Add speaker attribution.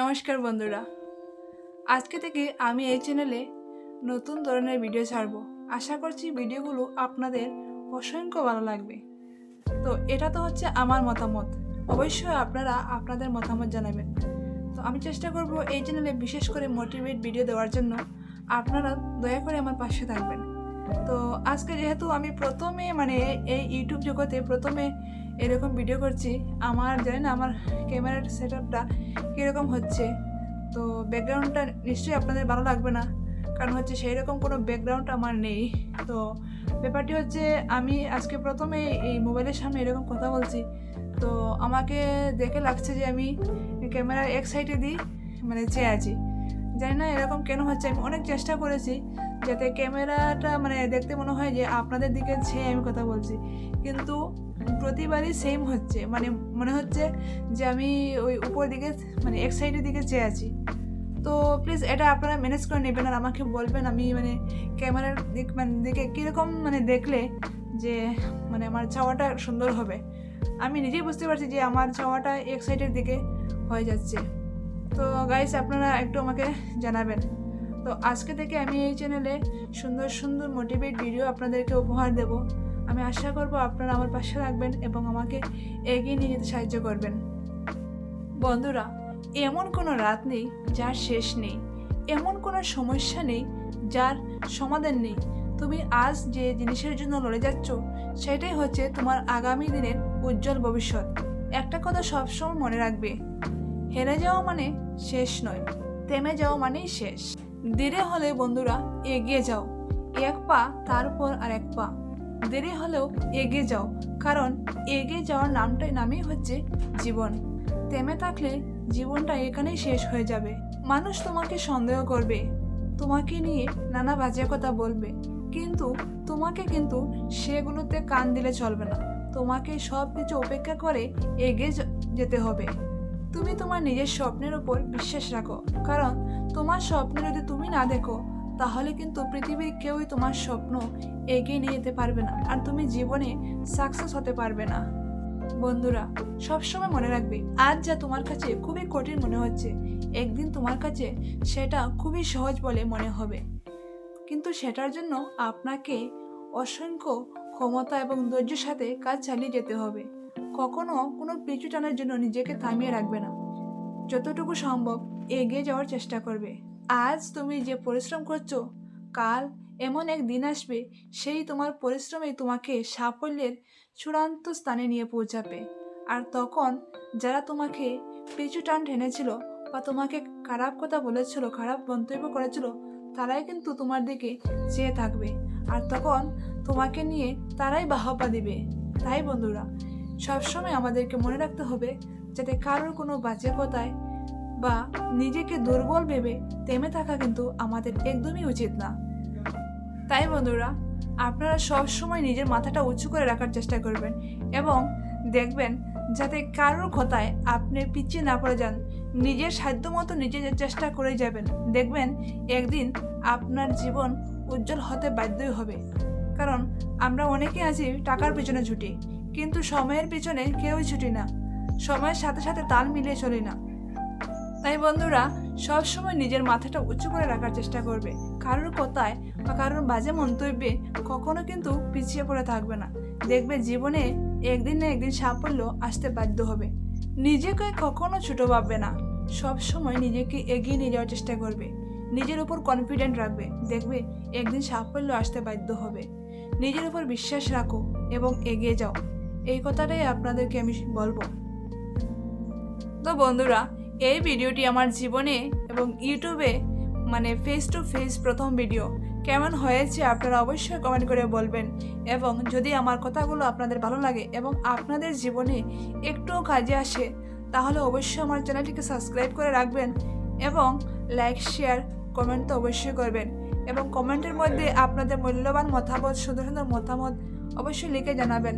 Speaker 1: নমস্কার বন্ধুরা। আজকে থেকে আমি এই চ্যানেলে নতুন ধরনের ভিডিও ছাড়ব। আশা করছি ভিডিওগুলো আপনাদের অসংখ্য ভালো লাগবে। তো এটা তো হচ্ছে আমার মতামত। অবশ্যই আপনারা আপনাদের মতামত জানাবেন। তো আমি চেষ্টা করব এই চ্যানেলে বিশেষ করে মোটিভেট ভিডিও দেওয়ার জন্য আপনারা দয়া করে আমার পাশে থাকবেন। তো আজকে যেহেতু আমি প্রথমে মানে এই ইউটিউব জগতে প্রথমে এরকম ভিডিও করছি, আমার জানি না, আমার ক্যামেরার সেট আপটা কীরকম হচ্ছে। তো ব্যাকগ্রাউন্ডটা নিশ্চয়ই আপনাদের ভালো লাগবে না, কারণ হচ্ছে সেই রকম কোনো ব্যাকগ্রাউন্ড আমার নেই। তো ব্যাপারটি হচ্ছে, আমি আজকে প্রথমে এই মোবাইলের সামনে এরকম কথা বলছি। তো আমাকে দেখে লাগছে যে আমি ক্যামেরার এক সাইডে দিই মানে চেয়ে আছি। জানি না এরকম কেন হচ্ছে, আমি অনেক চেষ্টা করেছি যাতে ক্যামেরাটা মানে দেখতে মনে হয় যে আপনাদের দিকে ছেয়ে আমি কথা বলছি। কিন্তু প্রতিবারই সেম হচ্ছে। মানে মনে হচ্ছে যে আমি ওই উপর দিকে মানে এক সাইডের দিকে চেয়ে আছি। তো প্লিজ এটা আপনারা ম্যানেজ করে নেবেন আর আমাকে বলবেন আমি মানে ক্যামেরার দিক মানে দিকে কীরকম মানে দেখলে যে মানে আমার চাওয়াটা সুন্দর হবে। আমি নিজেই বুঝতে পারছি যে আমার চাওয়াটা এক সাইডের দিকে হয়ে যাচ্ছে। তো গাইস আপনারা একটু আমাকে জানাবেন। তো আজকে থেকে আমি এই চ্যানেলে সুন্দর সুন্দর মোটিভেট ভিডিও আপনাদেরকে উপহার দেব। আমি আশা করব আপনারা আমার পাশে রাখবেন এবং আমাকে এগিয়ে নিয়ে যেতে সাহায্য করবেন। বন্ধুরা, এমন কোনো রাত নেই যার শেষ নেই। এমন কোনো সমস্যা নেই যার সমাধান নেই। তুমি আজ যে জিনিসের জন্য লড়ে যাচ্ছ, সেটাই হচ্ছে তোমার আগামী দিনের উজ্জ্বল ভবিষ্যৎ। একটা কথা সবসময় মনে রাখবে, হেরে যাওয়া মানে শেষ নয়, থেমে যাওয়া মানেই শেষ। দেরি হলে বন্ধুরা এগিয়ে যাও। এক পা, তারপর আর এক পা। দেরি হলেও এগিয়ে যাও, কারণ এগিয়ে যাওয়ার নামটাই নামই হচ্ছে জীবন। থেমে থাকলে জীবনটা এখানেই শেষ হয়ে যাবে। মানুষ তোমাকে সন্দেহ করবে, তোমাকে নিয়ে নানা বাজে কথা বলবে, কিন্তু তোমাকে কিন্তু সেগুলোতে কান দিলে চলবে না। তোমাকে সব কিছু উপেক্ষা করে এগিয়ে যেতে হবে। তুমি তোমার নিজের স্বপ্নের উপর বিশ্বাস রাখো। কারণ তোমার স্বপ্ন যদি তুমি না দেখো, তাহলে কিন্তু পৃথিবীর কেউই তোমার স্বপ্ন এগিয়ে নিয়ে যেতে পারবে না আর তুমি জীবনে সাকসেস হতে পারবে না। বন্ধুরা, সবসময় মনে রাখবে, আজ যা তোমার কাছে খুবই কঠিন মনে হচ্ছে, একদিন তোমার কাছে সেটা খুবই সহজ বলে মনে হবে। কিন্তু সেটার জন্য আপনাকে অসংখ্য ক্ষমতা এবং ধৈর্যের সাথে কাজ চালিয়ে যেতে হবে। কখনো কোনো পিছু টানার জন্য নিজেকে থামিয়ে রাখবে না। যতটুকু সম্ভব এগিয়ে যাওয়ার চেষ্টা করবে। আজ তুমি যে পরিশ্রম করছ, কাল এমন এক দিন আসবে, সেই তোমার পরিশ্রমে তোমাকে সাফল্যের চূড়ান্ত স্থানে নিয়ে পৌঁছাবে। আর তখন যারা তোমাকে পিছু টান টেনেছিল বা তোমাকে খারাপ কথা বলেছিল, খারাপ মন্তব্য করেছিল, তারাই কিন্তু তোমার দিকে চেয়ে থাকবে। আর তখন তোমাকে নিয়ে তারাই বাহবা দিবে। তাই বন্ধুরা সবসময় আমাদেরকে মনে রাখতে হবে যাতে কারোর কোনো বাজে কথায় বা নিজেকে দুর্বল ভেবে থেমে থাকা কিন্তু আমাদের একদমই উচিত না। তাই বন্ধুরা, আপনারা সব সময় নিজের মাথাটা উঁচু করে রাখার চেষ্টা করবেন এবং দেখবেন যাতে কারোর কথায় আপনি পিছিয়ে না পড়ে যান, নিজের সাধ্য মতো নিজে চেষ্টা করে যাবেন, দেখবেন একদিন আপনার জীবন উজ্জ্বল হতে বাধ্যই হবে। কারণ আমরা অনেকে আছি টাকার পিছনে ছুটি কিন্তু সময়ের পিছনে কেউই ছুটি না। সময়ের সাথে সাথে তাল মিলিয়ে চলি না। তাই বন্ধুরা সব সময় নিজের মাথাটা উঁচু করে রাখার চেষ্টা করবে। কারোর কথায় বা কারোর বাজে মন্তব্যে কখনো কিন্তু পিছিয়ে পড়ে থাকবে না। দেখবে জীবনে একদিন না একদিন সাফল্য আসতে বাধ্য হবে। নিজেকে কখনো ছোট ভাববে না। সব সময় নিজেকে এগিয়ে নিয়ে যাওয়ার চেষ্টা করবে। নিজের উপর কনফিডেন্ট রাখবে। দেখবে একদিন সাফল্য আসতে বাধ্য হবে। নিজের উপর বিশ্বাস রাখো এবং এগিয়ে যাও। এই কথাটাই আপনাদেরকে আমি বলব। তো বন্ধুরা, এই ভিডিওটি আমার জীবনে এবং ইউটিউবে মানে ফেস টু ফেস প্রথম ভিডিও কেমন হয়েছে আপনারা অবশ্যই কমেন্ট করে বলবেন। এবং যদি আমার কথাগুলো আপনাদের ভালো লাগে এবং আপনাদের জীবনে একটুও কাজে আসে, তাহলে অবশ্যই আমার চ্যানেলটিকে সাবস্ক্রাইব করে রাখবেন এবং লাইক শেয়ার কমেন্ট তো অবশ্যই করবেন। এবং কমেন্টের মধ্যে আপনাদের মূল্যবান মতামত সুন্দর সুন্দর মতামত অবশ্যই লিখে জানাবেন।